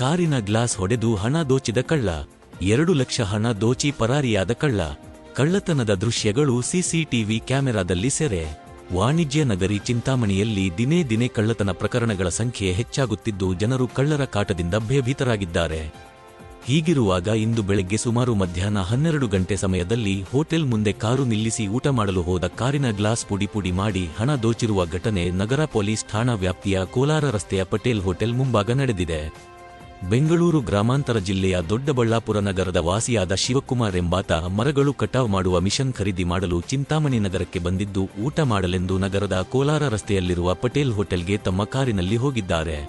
ಕಾರಿನ ಗ್ಲಾಸ್ ಹೊಡೆದು ಹಣ ದೋಚಿದ ಕಳ್ಳ. ಎರಡು ಲಕ್ಷ ಹಣ ದೋಚಿ ಪರಾರಿಯಾದ ಕಳ್ಳ. ಕಳ್ಳತನದ ದೃಶ್ಯಗಳು ಸಿಸಿಟಿವಿ ಕ್ಯಾಮೆರಾದಲ್ಲಿ ಸೆರೆ. ವಾಣಿಜ್ಯ ನಗರಿ ಚಿಂತಾಮಣಿಯಲ್ಲಿ ದಿನೇ ದಿನೇ ಕಳ್ಳತನ ಪ್ರಕರಣಗಳ ಸಂಖ್ಯೆ ಹೆಚ್ಚಾಗುತ್ತಿದ್ದು ಜನರು ಕಳ್ಳರ ಕಾಟದಿಂದ ಭಯಭೀತರಾಗಿದ್ದಾರೆ. ಹೀಗಿರುವಾಗ ಇಂದು ಬೆಳಗ್ಗೆ ಸುಮಾರು ಮಧ್ಯಾಹ್ನ ಹನ್ನೆರಡು ಗಂಟೆ ಸಮಯದಲ್ಲಿ ಹೋಟೆಲ್ ಮುಂದೆ ಕಾರು ನಿಲ್ಲಿಸಿ ಊಟ ಮಾಡಲು ಹೋದ ಕಾರಿನ ಗ್ಲಾಸ್ ಪುಡಿ ಪುಡಿ ಮಾಡಿ ಹಣ ದೋಚಿರುವ ಘಟನೆ ನಗರ ಪೊಲೀಸ್ ಠಾಣಾ ವ್ಯಾಪ್ತಿಯ ಕೋಲಾರ ರಸ್ತೆಯ ಪಟೇಲ್ ಹೋಟೆಲ್ ಮುಂಭಾಗ ನಡೆದಿದೆ. ಬೆಂಗಳೂರು ಗ್ರಾಮಾಂತರ ಜಿಲ್ಲೆಯ ದೊಡ್ಡಬಳ್ಳಾಪುರ ನಗರದ ವಾಸಿಯಾದ ಶಿವಕುಮಾರ್ ಎಂಬಾತ ಮರಗಳು ಕಟಾವ್ ಮಾಡುವ ಮಿಷನ್ ಖರೀದಿ ಮಾಡಲು ಚಿಂತಾಮಣಿ ನಗರಕ್ಕೆ ಬಂದಿದ್ದು ಊಟ ಮಾಡಲೆಂದು ನಗರದ ಕೋಲಾರ ರಸ್ತೆಯಲ್ಲಿರುವ ಪಟೇಲ್ ಹೋಟೆಲ್ಗೆ ತಮ್ಮ ಕಾರಿನಲ್ಲಿ ಹೋಗಿದ್ದಾರೆ.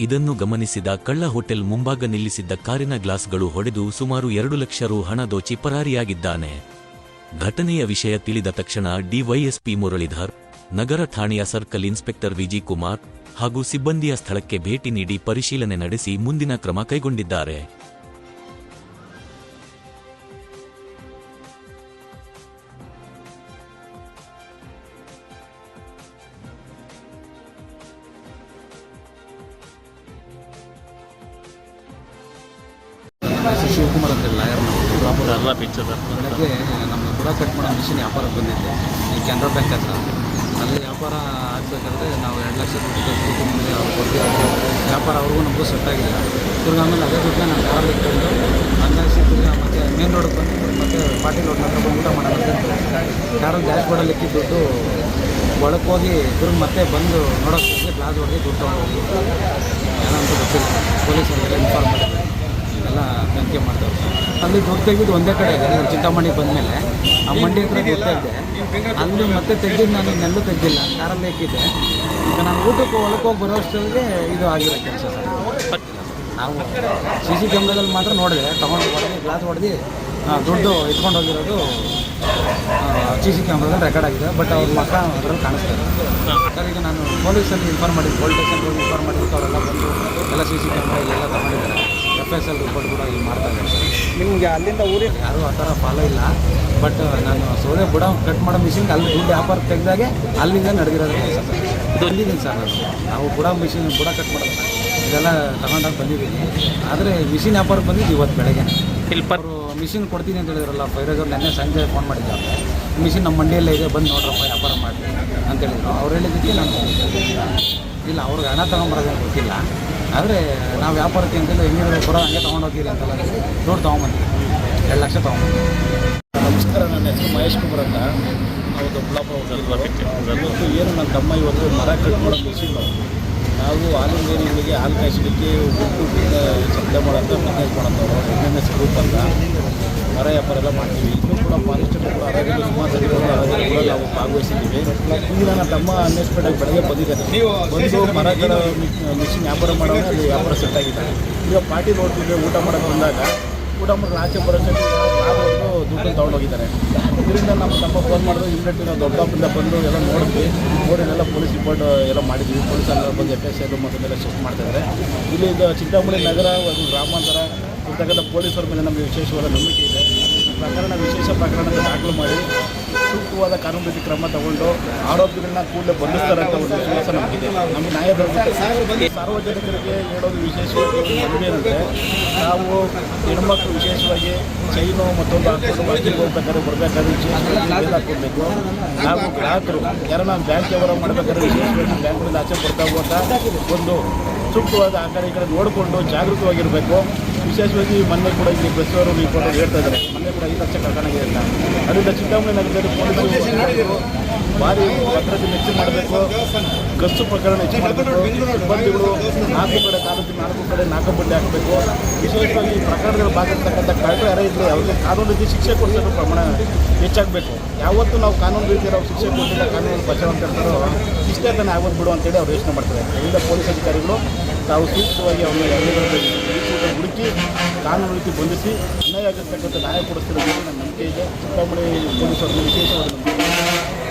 ಇದನ್ನು ಗಮನಿಸಿದ ಕಳ್ಳ ಹೋಟೆಲ್ ಮುಂಭಾಗ ನಿಲ್ಲಿಸಿದ್ದ ಕಾರಿನ ಗ್ಲಾಸ್ಗಳು ಹೊಡೆದು ಸುಮಾರು ಎರಡು ಲಕ್ಷ ರು ಹಣ ದೋಚಿ ಪರಾರಿಯಾಗಿದ್ದಾನೆ. ಘಟನೆಯ ವಿಷಯ ತಿಳಿದ ತಕ್ಷಣ ಡಿವೈಎಸ್ಪಿ ಮುರಳೀಧರ್, ನಗರ ಠಾಣೆಯ ಸರ್ಕಲ್ ಇನ್ಸ್ಪೆಕ್ಟರ್ ವಿಜಿ ಕುಮಾರ್ ಹಾಗೂ ಸಿಬ್ಬಂದಿಯ ಸ್ಥಳಕ್ಕೆ ಭೇಟಿ ನೀಡಿ ಪರಿಶೀಲನೆ ನಡೆಸಿ ಮುಂದಿನ ಕ್ರಮ ಕೈಗೊಂಡಿದ್ದಾರೆ. ಶಿವಕುಮಾರ್ ಅಂತ ಲಾಯರ್ ನಾವು ಎಲ್ಲ ಪಿಕ್ಚರ್ ಬೆಳಗ್ಗೆ ನಮ್ಮ ಬುಡ ಕಟ್ ಮಾಡೋ ಮಿಷಿನ್ ವ್ಯಾಪಾರಕ್ಕೆ ಬಂದಿದ್ದೆ. ಈ ಕೆನರಾ ಬ್ಯಾಂಕ್ ಹತ್ರ. ಅಲ್ಲಿ ವ್ಯಾಪಾರ ಆಗಬೇಕಾದ್ರೆ ನಾವು ಎರಡು ಲಕ್ಷ ದುಡ್ಡು ಕೊಟ್ಟು ಮುಂದೆ ಅವ್ರು ಕೊಟ್ಟು ವ್ಯಾಪಾರ ಅವ್ರಿಗೂ ನಮಗೂ ಸೆಟ್ ಆಗಿಲ್ಲ ತಿರ್ಗಿ ಆಮೇಲೆ ಅದೇ ದುಡ್ಡನ್ನ ನಾನು ಕಾರಲ್ಲಿ ಇಟ್ಕೊಂಡು ಅಂದಾಜು ತಿರ್ಗಿ ಮತ್ತೆ ಮೇನ್ ರೋಡ್ಗೆ ಬಂದು ಮತ್ತೆ ಪಾಟೀಲ್ ರೋಡ್ ಹತ್ರ ಬಂದು ಊಟ ಮಾಡೋಣ ಕಾರಲ್ಲಿ ಡ್ಯಾಶ್ ಬೋರ್ಡಲ್ಲಿ ಇಕ್ಕಿ ದುಡ್ಡು ಒಳಕ್ಕೆ ಹೋಗಿ ಮತ್ತೆ ಬಂದು ನೋಡೋಕ್ಕೆ ಗ್ಲಾಸ್ ಹೊಡೆದು ದುಡ್ಡು ತೊಗೊಂಡೋಗಿ ಏನಂತ ಗೊತ್ತಿಲ್ಲ. ಪೊಲೀಸರಿಗೆಲ್ಲ ಇನ್ಫಾರ್ಮ್ ಮಾಡಿದ್ರು. ಎಲ್ಲ ತನಿಖೆ ಮಾಡ್ತಾರೆ ಅಲ್ಲಿ ದುಡ್ಡು ತೆಗೆದು ಒಂದೇ ಕಡೆ ಇದೆ. ನಾನು ಚಿಂತಾಮಣಿಗೆ ಬಂದಮೇಲೆ ಆ ಮಂಡಿ ಹತ್ರ ಗೊತ್ತಾಗಿದೆ ತೆಗೆದೆ. ಅಲ್ಲಿ ಮತ್ತೆ ತೆಗೆದಿದ್ದು ನಾನು ನೆಲ್ಲು ತೆಗೆದಿಲ್ಲ. ಕಾರಲ್ಲಿ ಇಕ್ಕಿದ್ದೆ ಈಗ ನಾನು ಊಟಕ್ಕೆ ಹೊಲಕ್ಕೋಗಿ ಹೋಗಿ ಬರೋ ಅಷ್ಟೊತ್ತಿಗೆ ಇದು ಆಗಿರೋ ಕೆಲಸ ಸರ್. ನಾವು ಸಿ ಸಿ ಕ್ಯಾಮ್ರಾದಲ್ಲಿ ಮಾತ್ರ ನೋಡಿದೆ ತೊಗೊಂಡು ಹೊಡೆದು ಗ್ಲಾಸ್ ಹೊಡೆದು ದುಡ್ಡು ಇಟ್ಕೊಂಡು ಹೋಗಿರೋದು ಸಿ ಸಿ ಕ್ಯಾಮ್ರಾದಲ್ಲಿ ರೆಕಾರ್ಡ್ ಆಗಿದೆ. ಬಟ್ ಅವ್ರ ಮಕ್ಕ ಅದರಲ್ಲಿ ಕಾಣಿಸ್ತಾರೆ ಸರ್ ಈಗ ನಾನು ಪೊಲೀಸಲ್ಲಿ ಇನ್ಫಾರ್ಮ್ ಮಾಡಿದ್ದು ಪೊಲೀಸ್ ಸ್ಟೇಷನ್ಗೆ ಇನ್ಫಾರ್ಮ್ ಮಾಡಿದ್ದು ಅವರೆಲ್ಲ ಬಂದು ಎಲ್ಲ ಸಿ ಸಿ ಕ್ಯಾಮ್ರಾ ಇಲ್ಲೆಲ್ಲ ತಗೊಂಡಿದ್ದಾರೆ. ಎಫ್ ಎಸ್ ಎಲ್ ರಿಪೋರ್ಟ್ ಕೂಡ ಇಲ್ಲಿ ಮಾಡ್ತಾರೆ ಇದ್ದಾರೆ. ನಿಮಗೆ ಅಲ್ಲಿಂದ ಊರಿಗೆ? ಯಾರೂ ಆ ಥರ ಫಾಲೋ ಇಲ್ಲ. ಬಟ್ ನಾನು ಸೌದೆ ಬುಡ ಕಟ್ ಮಾಡೋ ಮಿಷಿನ್ಗೆ ಅಲ್ಲಿ ದುಡ್ಡು ವ್ಯಾಪಾರ ತೆಗೆದಾಗೆ ಅಲ್ಲಿಂದ ನಡೆದಿರೋದು ಕೆಲಸ ಸರ್. ಬಂದಿದ್ದೀನಿ ಸರ್ ನಾನು ನಾವು ಬುಡ ಮಿಷಿನ್ ಬುಡ ಕಟ್ ಮಾಡೋದು ಇದೆಲ್ಲ ತಗೊಂಡಾಗ ಬಂದಿದ್ದೀನಿ ಆದರೆ ಮಿಷಿನ್ ವ್ಯಾಪಾರಕ್ಕೆ ಬಂದಿದ್ದು ಇವತ್ತು ಬೆಳಗ್ಗೆ. ಇಲ್ಲಿ ಅವರು ಮಿಷಿನ್ ಕೊಡ್ತೀನಿ ಅಂತ ಹೇಳಿದ್ರಲ್ಲ ಫೈರೋಜ್ ಅವ್ರು ನೆನ್ನೆ ಸಂಜೆ ಫೋನ್ ಮಾಡಿದ್ದಾರೆ ಮಿಷಿನ್ ನಮ್ಮ ಮಂಡಿಯಲ್ಲೇ ಇದೆ ಬಂದು ನೋಡ್ರಪ್ಪ ವ್ಯಾಪಾರ ಮಾಡಿ ಅಂತ ಹೇಳಿದ್ರು. ಅವ್ರು ಹೇಳಿದ್ದಕ್ಕೆ ನಾನು ಇಲ್ಲ ಅವ್ರಿಗೆ ಹಣ ತೊಗೊಂಬರೋದೇನು ಗೊತ್ತಿಲ್ಲ. ಆದರೆ ನಾವು ವ್ಯಾಪಾರಕ್ಕೆ ಅಂತೇಳಿ ಹೆಂಗಿರೋ ಬರೋ ಹಂಗೆ ತೊಗೊಂಡೋಗ್ತೀರಿ ಅಂತಲ್ಲ ನೋಡಿ ತೊಗೊಂಬಂದಿದ್ದೀವಿ ಎರಡು ಲಕ್ಷ ತೊಗೊಂಬಂದಿದ್ದೀವಿ ನಮಸ್ಕಾರ ನನ್ನ ಹೆಸರು ಮಹೇಶ್ ಕುಮಾರ್ ಅಂತ. ಇವತ್ತು ಏನು ನನ್ನ ತಮ್ಮ ಇವತ್ತು ಮರ ಕಟ್ ಮಾಡೋ ಮಿಷಿನ್ ನಾವು ಹಾಲಿನ ಡೈರಿಗಳಿಗೆ ಹಾಲು ಕಾಯಿಸಲಿಕ್ಕೆ ಬಿಟ್ಟು ಸಪ್ಲೈ ಮಾಡೋಂಥ ಬಿಸ್ನೆಸ್ ಮಾಡೋಂಥವ್ರು. ಎಂ ಎಸ್ ಗ್ರೂಪ್ ಅಂತ ಮರ ವ್ಯಾಪಾರ ಎಲ್ಲ ಮಾಡ್ತೀವಿ. ಇನ್ನೂ ಕೂಡ ಫಾರೆಸ್ಟ್ ಅರಾಜಲ್ಲಿ ಸುಮಾರು ಅರಾಜಲ್ಲಿ ಕೂಡ ನಾವು ಭಾಗವಹಿಸಿದ್ದೀವಿ. ಈಗ ನನ್ನ ತಮ್ಮ ಅನ್ನೆಸ್ಪೇಟಾಗಿ ಬೆಳಗ್ಗೆ ಬಂದಿದ್ದಾರೆ ಬಂದು ಮರಗಳ ಮಿಷಿನ್ ವ್ಯಾಪಾರ ಮಾಡೋದು ವ್ಯಾಪಾರ ಸೆಟ್ ಆಗಿದೆ ಈಗ ಪಾರ್ಟಿ ನೋಡ್ತಿದ್ದೆ ಊಟ ಮಾಡೋಕ್ಕೆ ಬಂದಾಗ, ಊಟ ಮಾಡೋದು ಆಚೆ ಬರೋಷ್ಟಕ್ಕೆ ಕಾರ್ ಹೊಡೆದು ದುಡ್ಡು ತೊಗೊಂಡೋಗಿದ್ದಾರೆ. ಇದರಿಂದ ನಮ್ಮ ತಮ್ಮ ಫೋನ್ ಮಾಡಿದ್ರು ಇಮ್ಮಿಡಿಯೇಟ್ಲಿ ನಾವು ದೊಡ್ಡಪ್ಪಿಂದ ಬಂದು ಎಲ್ಲ ನೋಡಿದ್ವಿ. ನೋಡಿ ಎಲ್ಲ ಪೊಲೀಸ್ ರಿಪೋರ್ಟ್ ಎಲ್ಲ ಮಾಡಿದ್ವಿ. ಪೊಲೀಸ್ ಎಲ್ಲ ಬಂದು ಎಫ್ ಎಸ್ ಐ ಮತ್ತೆಲ್ಲ ಚೆಕ್ ಮಾಡ್ತಿದ್ದಾರೆ. ಇಲ್ಲಿ ಚಿಂತಾಮಣಿ ನಗರ, ಒಂದು ಗ್ರಾಮಾಂತರ, ಇರ್ತಕ್ಕಂಥ ಪೊಲೀಸರ ಮೇಲೆ ನಮಗೆ ವಿಶೇಷವಾದ ನಂಬಿಕೆ ಇದೆ. ಪ್ರಕರಣ, ವಿಶೇಷ ಪ್ರಕರಣದ ದಾಖಲು ಮಾಡಿ ಸೂಕ್ತವಾದ ಕಾನೂನು ರೀತಿ ಕ್ರಮ ತಗೊಂಡು ಆರೋಪಿಗಳನ್ನ ಕೂಡಲೇ ಬಂಧಿಸ್ತಾರೆ ಅಂತ ಒಂದು ವಿಶ್ವಾಸ ನಮಗಿದೆ. ನಮ್ಮ ನ್ಯಾಯ ಸಾರ್ವಜನಿಕರಿಗೆ ಹೇಳೋದು ವಿಶೇಷ ಏನಂದರೆ, ನಾವು ಹೆಣ್ಮಕ್ಳು ವಿಶೇಷವಾಗಿ ಚೈನು ಮತ್ತೊಂದು ಹಾಕೊಂಡು ಹೋಗ್ಬೇಕಾದ್ರೆ ಬರಬೇಕಾದ್ರೆ ವಿಶೇಷವಾಗಿ ನಾವು ಗ್ರಾಹಕರು ಯಾರು ನಾವು ಬ್ಯಾಂಕ್ ವ್ಯವಹಾರ ಮಾಡಬೇಕಾದ್ರೆ ವಿಶೇಷವಾಗಿ ಬ್ಯಾಂಕ್ಗಳಿಂದ ಆಚೆ ಬರ್ತಾ ಹೋಗುವಂಥ ಒಂದು ಸೂಕ್ತವಾದ ಆ ಕಡೆ ಈ ಕಡೆ ನೋಡಿಕೊಂಡು ಜಾಗೃತವಾಗಿರಬೇಕು. ವಿಶೇಷವಾಗಿ ಮೊನ್ನೆ ಕೂಡ ಇಲ್ಲಿ ಬಸ್ ಅವರು ಫೋಟೋ ಹೇಳ್ತಾ ಇದ್ದಾರೆ. ಮೊನ್ನೆ ಕೂಡ ಐದು ಲಕ್ಷ ಕಳ್ಕೊಂಡಾಗಿದೆ ಇಲ್ಲ ಅದರಿಂದ ಚಿಂತಾಮಣಿ ನಗರದಲ್ಲಿ ಪೊಲೀಸರು ಭಾರಿ ಭದ್ರತೆ ಹೆಚ್ಚು ಮಾಡಬೇಕು. ಗಸ್ತು ಪ್ರಕರಣ ಹೆಚ್ಚು ಮಾಡಬೇಕು. ಸಿಬ್ಬಂದಿಗಳು ನಾಲ್ಕು ಕಡೆ ತಾಲೂಕಿನ ನಾಲ್ಕು ಕಡೆ ನಾಲ್ಕು ಬಡ್ಡಿ ಹಾಕಬೇಕು. ವಿಶೇಷವಾಗಿ ಈ ಪ್ರಕರಣದಲ್ಲಿ ಭಾಗಿರ್ತಕ್ಕಂಥ ಕಳೆದ ಯಾರೇ ಇದ್ದರೆ ಅವ್ರಿಗೆ ಕಾನೂನು ರೀತಿ ಶಿಕ್ಷೆ ಕೊಡಿಸೋದು ಪ್ರಮಾಣ ಹೆಚ್ಚಾಗಬೇಕು. ಯಾವತ್ತೂ ನಾವು ಕಾನೂನು ರೀತಿ ನಾವು ಶಿಕ್ಷೆ ಕೊಡ್ತಿಲ್ಲ ಕಾನೂನು ಬಚಾವ್ ಅಂತ ಹೇಳ್ತಾರೋ ಇಷ್ಟೇ ತಾನೇ ಆಗೋದು ಬಿಡು ಅಂತೇಳಿ ಅವ್ರು ಯೋಚನೆ ಮಾಡ್ತಾರೆ. ಇದರಿಂದ ಪೊಲೀಸ್ ಅಧಿಕಾರಿಗಳು ತಾವು ಸೂಕ್ತವಾಗಿ ಅವನ ಎಲ್ಲರೂ ಹುಡುಕಿ, ಕಾನೂನು ರೀತಿ ಬಂಧಿಸಿ, ಅನ್ಯಾಯ ಆಗಿರ್ತಕ್ಕಂಥ ನ್ಯಾಯ ಕೊಡಿಸ್ತಿರೋದು ನನ್ನ ನಂಬಿಕೆ ಇದೆ ಚಿಂತಾಮಣಿ ಪೊಲೀಸರು ವಿಶೇಷವಾದ ನಂಬಿಕೆ.